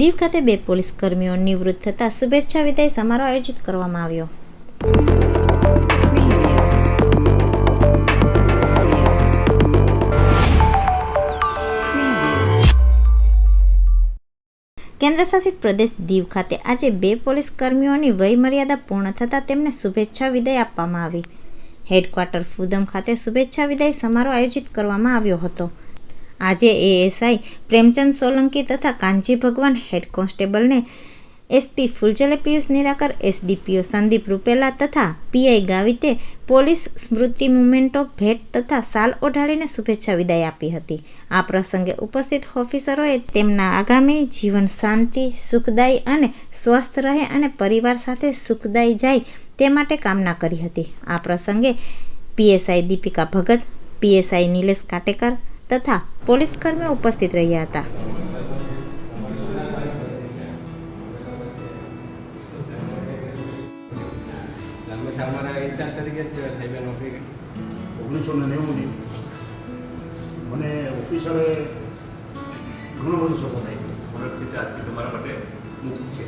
દીવ ખાતે બે પોલીસ કર્મીઓ નિવૃત્ત થતાં શુભેચ્છા વિદાય સમારોહ આયોજિત કરવામાં આવ્યો. કેન્દ્રશાસિત પ્રદેશ દીવ ખાતે આજે બે પોલીસ કર્મીઓની વયમર્યાદા પૂર્ણ થતાં તેમને શુભેચ્છા વિદાય આપવામાં આવી. હેડક્વાર્ટર ફુદમ ખાતે શુભેચ્છા વિદાય સમારોહ આયોજિત કરવામાં આવ્યો હતો. આજે એએસઆઈ પ્રેમચંદ સોલંકી તથા કાનજી ભગવાન હેડ કોન્સ્ટેબલને એસપી ફુલજલે પિયુષ નિરાકર એસડીપીઓ સંદીપ રૂપેલા તથા પીઆઈ ગાવિતે પોલીસ સ્મૃતિ મુમેન્ટો ભેટ તથા સાલ ઓઢાડીને શુભેચ્છા વિદાય આપી હતી. આ પ્રસંગે ઉપસ્થિત ઓફિસરોએ તેમના આગામી જીવન શાંતિ, સુખદાયી અને સ્વસ્થ રહે અને પરિવાર સાથે સુખદાયી જાય તે માટે કામના કરી હતી. આ પ્રસંગે પીએસઆઈ દીપિકા ભગત પીએસઆઈ નિલેશ કાટેકર તથા પોલીસકર્મીઓ ઉપસ્થિત રહ્યા હતા. અમારા ઇન્ચાર્જ તરીકે જ સાહેબે નોકરી કરી ઓગણીસો ને નેવુંની મને ઓફિસરે ઘણો બધો સપોર્ટ આપ્યો. ફરજથી આજથી તમારા માટે મુક્ત છે.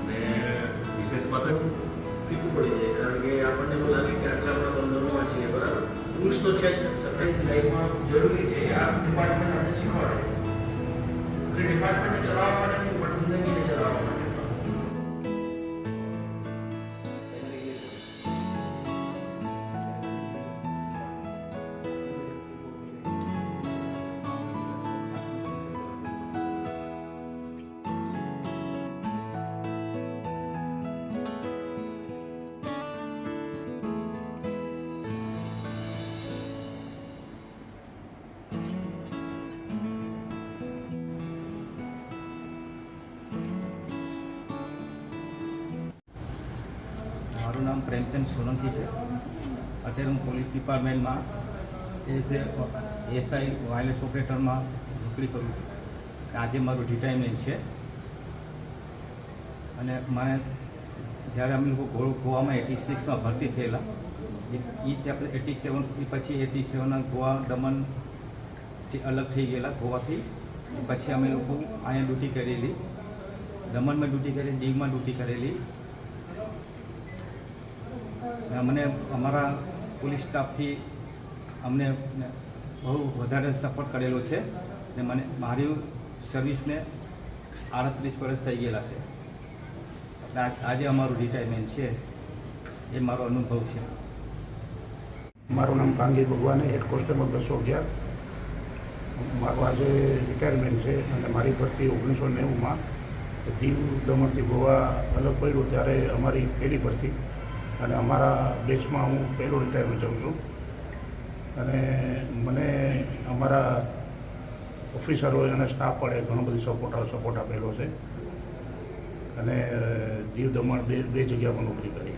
અને વિશેષ વાત પીકું પડી જાય. કારણ કે આપણને એવું લાગે કે આટલા આપણા બંધનોમાં છીએ, બરાબર? રૂલ્સ તો છે જ. સરકારી લાઈફમાં જરૂરી છે આ ડિપાર્ટમેન્ટ આપણે શીખવાડે. ડિપાર્ટમેન્ટને ચલાવવા માટે પણ જિંદગીને મારું નામ પ્રેમચંદ સોલંકી છે. અત્યારે હું પોલીસ ડિપાર્ટમેન્ટમાં એઝ એ એસઆઈ વાયરલેસ ઓપરેટરમાં નોકરી કરું છું. આજે મારું રિટાયરમેન્ટ છે. અને મને જ્યારે અમે લોકો ગોવામાં એટી સિક્સમાં ભરતી થયેલા, એ ત્યાં એટી સેવન પછી એટી સેવનના ગોવા દમણથી અલગ થઈ ગયેલા ગોવાથી. પછી અમે લોકો અહીંયા ડ્યુટી કરેલી, દમણમાં ડ્યુટી કરી દીવમાં ડ્યુટી કરેલી. અમને અમારા પોલીસ સ્ટાફથી અમને બહુ વધારે સપોર્ટ કરેલો છે ને મને મારી સર્વિસને આડત્રીસ વર્ષ થઈ ગયેલા છે. એટલે આજ- આજે અમારું રિટાયરમેન્ટ છે. એ મારો અનુભવ છે. મારું નામ કાંગી ભગવાન હેડ કોન્સ્ટેબલ બસો અગિયાર. મારું આજે રિટાયરમેન્ટ છે અને મારી ભરતી ઓગણીસો નેવુંમાં. દીવ દમણથી ગોવા અલગ પડ્યું ત્યારે અમારી પહેલી ભરતી. અને અમારા બેચમાં હું પહેલું રિટાયરમેન્ટ જાઉં છું. અને મને અમારા ઓફિસરોએ અને સ્ટાફ પણ ઘણો બધી સપોર્ટ સપોર્ટ આપેલો છે. અને દીવ દમણ બે બે જગ્યામાં નોકરી કરી.